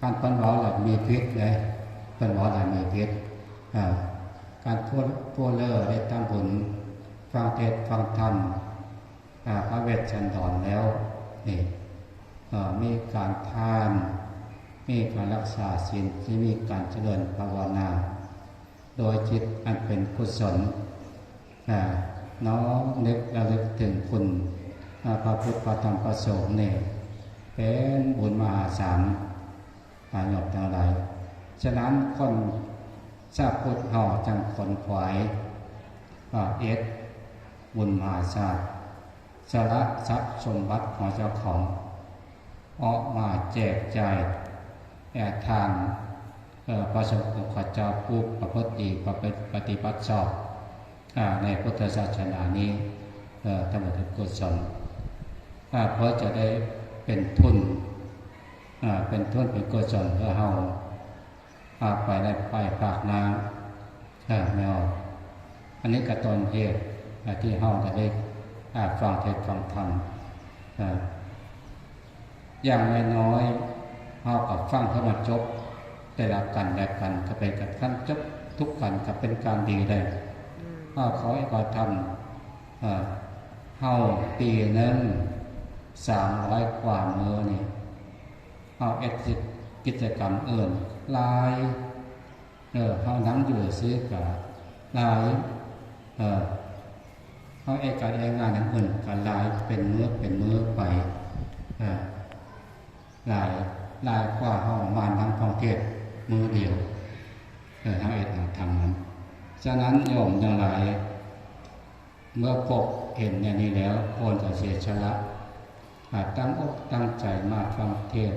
การเพิ่นเว้าแล้วมีพิษเลยเพิ่นเว้าแล้วมีพิษอ่าการพูดพูดเลอได้ตามบุญฟังเทศฟังธรรมพระเวทชันดรแล้วนี่มีการทาน มีการรักษาศีลที่มีการเจริญภาวนา โดยจิตอันเป็นกุศลน้อมนึกระลึกถึงคุณพระพุทธพระธรรมพระสงฆ์เนี่ยเป็นบุญมหาศาล อาหยบทั้งหลายฉะนั้นคนชาพุทธเฮาจังคนขวายอ่าเอ็ดบุญมหาศาลสาระทรัพย์สมบัติของเจ้าของออกมาแจกจ่ายแก่ทานประสงค์ของข้าเจ้าผู้ประพฤติประพฤติปฏิบัติชอบในพุทธศาสนานี้เอ่อทั้งหมดทุกกุศลเพราะจะได้เป็นทุน เป็นทุนเป็นกุศลเพื่อเฮาพาไปได้ไปปากน้ำอ่าไม่ออกอันนี้กระตนเหตุที่เฮาจะได้อ่าฟังเทศฟังธรรมอ่าอย่างน้อยเอากับฟังเข้ามาจบได้รับกันและกันก็เป็นกับขั้นจบทุกกันก็เป็นการดีเลยถ้าเขาให้เราทำเอ่อเฮาปีหนึงสามร้อยกว่ามือนี่ เอาเอ็ดกิจกรรมเอื่นหลายเออเฮานั่งอยู่ซื้อกับหลายเออเขาเอกการเองงานอย่างอื่นก็หลายเป็นมือเป็นมือไปเออหลายหลายกว่าห้องมานทั้งท่องเทศมือเดียวเออทั้งเอ็ดทั้งทำนั้นฉะนั้นโยมทั้งหลายเมื่อพบเห็นอย่างนี้แล้วควรจะเสียชละตั้งอกตั้งใจมาฟังเทศ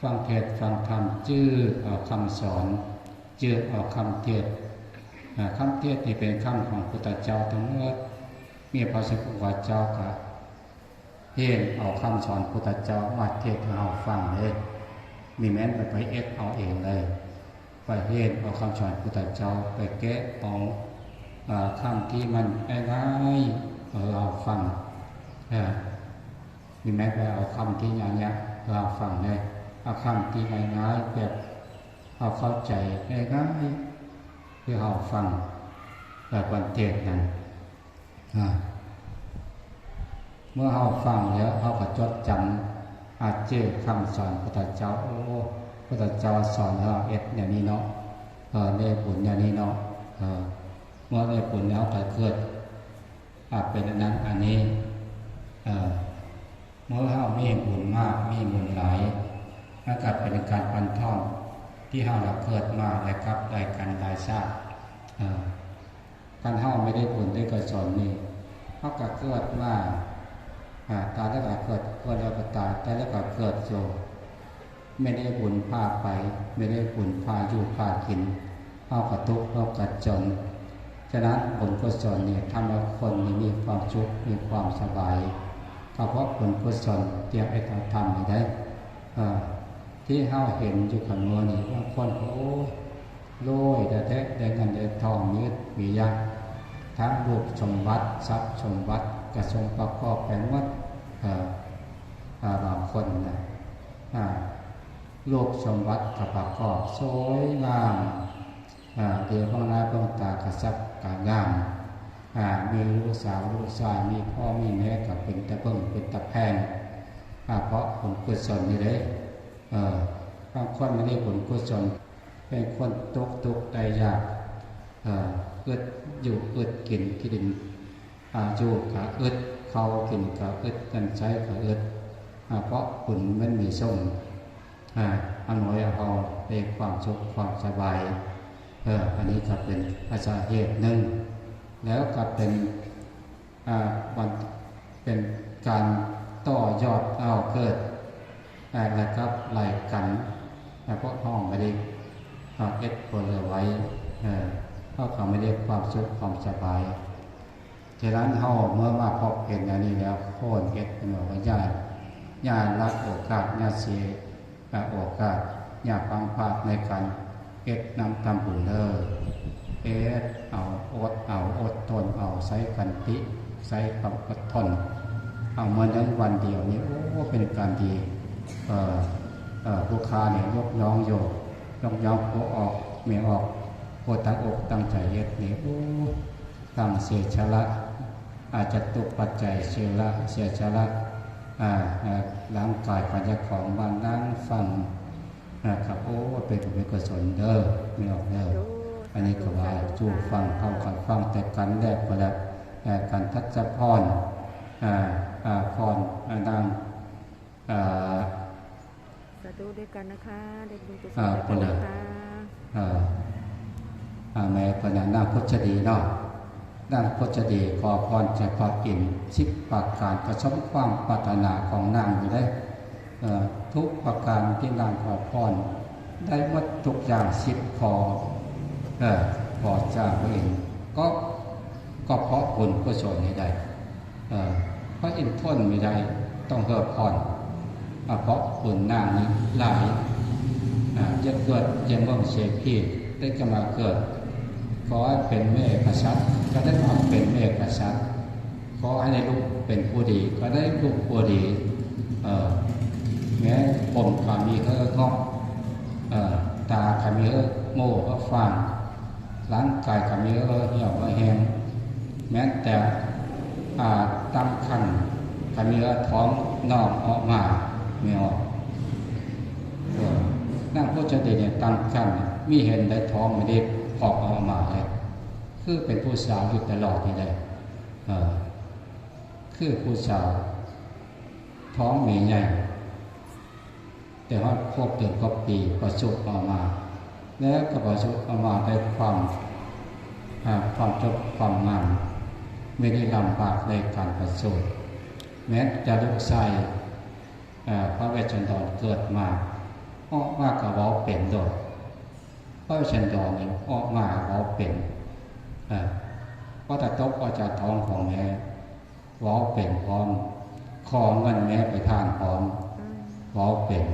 ฟังเทศฟังธรรมจื้อเอาคำสอน จื้อเอาคำเทศคำเทศนี่เป็นคำของพุทธเจ้าทั้งหมดมีพระสุคตเจ้ากับเทศเอาคำสอนพุทธเจ้ามาเทศเราฟังเลยมีแม้นไปไปเอ็ดเอาเองเลยไปเทศเอาคำสอนพุทธเจ้าไปแก้เอาคำที่มันง่ายๆเราฟังมีแม้ไปเอาคำที่ยากๆ เราฟังเลยเอาคำที่ง่ายๆแบบเอาเข้าใจง่ายๆที่เราฟังแบบวันเทศนั้นเมื่อเราฟังแล้วเราก็จดจำอาเจคำสอนพระพุทธเจ้าโอ้พระพุทธเจ้าสอนเราเอ็ดอย่างนี้เนาะเออได้ผลอย่างนี้เนาะเออเมื่อได้ผลแล้วก็เกิดอาเป็นอันนั้นอันนี้เออ เมื่อเรามีบุญมากมีบุญหลายนั่นก็เป็นการปันท่อนที่เราเกิดมาและครับได้กันได้ชาติการเฮาไม่ได้ผลได้กระสอนนี่เขาก็เกิดมาอ่าตายแล้วก็เกิดเกิดแล้วก็ตายตายแล้วก็เกิดโยไม่ได้บุญพาไป ไม่ได้บุญพาอยู่พากินเอากระทุกข์เอากระจนฉะนั้นผลกุศลเนี่ยทำให้คนมีความสุขมีความสบาย ก็เพราะผลกุศลเตรียมไอ้ทำนี่ได้ที่เฮาเห็นอยู่ขันมือนี่บางคนโอ้โลยแต่แท้ได้เงินได้ทองมีมียากทั้งรูปสมบัติทรัพย์สมบัติกระทรงประกอบแผนวัดบางคนนะโลกสมบัติกับประกอบสวยงามเดี๋ยวข้างหน้าเบื้องตากระซับกางามามีลูกสาวลูกชายมีพ่อมีแม่กับเป็นตะเบิ่งเป็นตะแพงเพราะผลกุศลนี่เลยบางคนไม่ได้ผลกุศลเป็นคนตกทุกข์ได้ยากเอ่ออึดอยู่เอึดกินกินอายุกะอึดเขากินกะอึดกันใช้กะอึดอ่าเพราะผลมันมีส่งอ่าอน่อยเอาในความสุขความสบายเอออันนี้ก็เป็นอาสาเหตุหนึ่ง แล้วก็เป็นวันเป็นการต่อยอดเอาเกิดอ่าแล้วก็ไหลกันเพราะห้องไม่ได้อ่าเอ็ดผลเอาไว้เพราะเขาไม่ได้ความสุขความสบายฉะนั้นเฮาเมื่อมาพบเห็นอย่างนี้แล้วโค่นเฮ็ดเป็นว่าญาติญาติรักโอกาสญาติเสียโอกาสญาติฟังภาพในการเฮ็ดนำทำบุญเด้อ เอ็ดเอาอดเอาอดทนเอาใช้กันติใช้ความอดทน เอามื่อนั้นวันเดียวนี้โอ้เป็นการดีเอ่อลูกค้าเนี่ยยกย่องโยกยกย่องผู้ออกเมียออกผู้ตั้งอกตั้งใจเย็ดนี่โอ้ตั้งเสียชละอาจจะตกปัจจัยเสียละเสียชละอ่าอ่าร่างกายปัญญาของบ้านนั่งฟังนะครับโอ้เป็นบุญเป็นกุศลเด้อไม่ออกเด้อ อันนี้ก็ว่าจู้ฟังเข้ากันฟังแต่กันแรกก็แล้วแต่กันทัศพรอ่าอ่าพรอ่านางอ่าสาธุด้วยกันนะคะเด็กบุญกุศลอ่าด้วยกันคนละนะคะอ่าอ่าแม่ปนานางพจดีเนาะนางพจดีขอพรจากพระอินทร์สิบประการกระสมความปรารถนาของนางอยู่ได้เอ่อทุกประการที่นางขอพรได้หวัดทุกอย่างสิบขอ เออขอจากพระอินทร์ก็ก็เพราะบุญกุศลนี้ได้เพระอินทร์พ้นไม่ได้ต้องเฮอพรอ่าเพราะบุญนางนี้หลายจะเกิดเยังเมืองเสพีได้ก็มาเกิดขอให้เป็นแม่กษัตริย์ก็ได้มาเป็นแม่กษัตริย์ขอให้ได้ลูกเป็นผู้ดี ก็ได้ลูกผู้ดีแม้ผมขามีก็งอกเอ่อตาขามีก็โง่ก็ฟัง ร่างกายขามีก็เหี่ยวก็แห้งแม้แต่ตั้งคันขามีก็ท้องนอกออกมาไม่ออกนั่งพุทธเดชเนี่ยตั้งขั้นมีเห็นได้ท้องไม่ได้ออกออกมาเลยคือเป็นผู้สาวอยู่ตลอดนี่เลยคือผู้สาวท้องมีใหญ่แต่ว่าครบเดือนครบปีประสบออกมา แล้วก็ประสบออกมาได้ความความจบความงามไม่ได้ลำบากในการประสูติแม้จะลูกชายอ่าพระเวชชันดรเกิดมาออกมากับเว้าเป็นโดดเพราะฉันดอนนี่ออกมาเว้าเป็นเอ่อเพราะแต่ตกออกจากท้องของแม่ว้าเป็นพร้อมขอเงินแม่ไปทานพร้อมอืมเว้าเป็น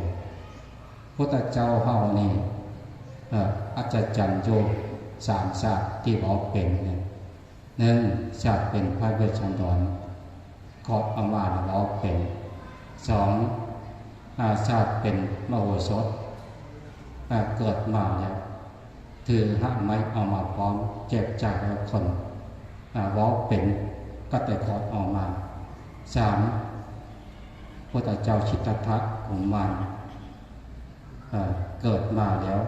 พุทธเจ้าเฮานี่ อ่ออาจารย์โยสามศาตร์ที่เว้าเป็นเนี่ยหนึ่งศาตร์เป็นพระเวชชันดรขอเอามาแล้วเว้าเป็นสองอาชาติเป็นมโหสถเกิดมาแล้วถือห้ามไม้เอามาพร้อมเจ็บจากแล้วคนว้าเป็นก็แต่ขอดออกมาสามพระเจ้าชิตทัตของมันเกิดมาแล้ว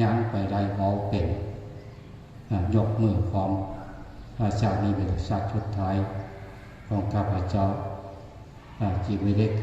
ย่างไปได้เว้าเป็นยกมือพร้อมอาชาตินี้เป็นชาติชุดท้ายของข้าพเจ้าจีวิเล็ก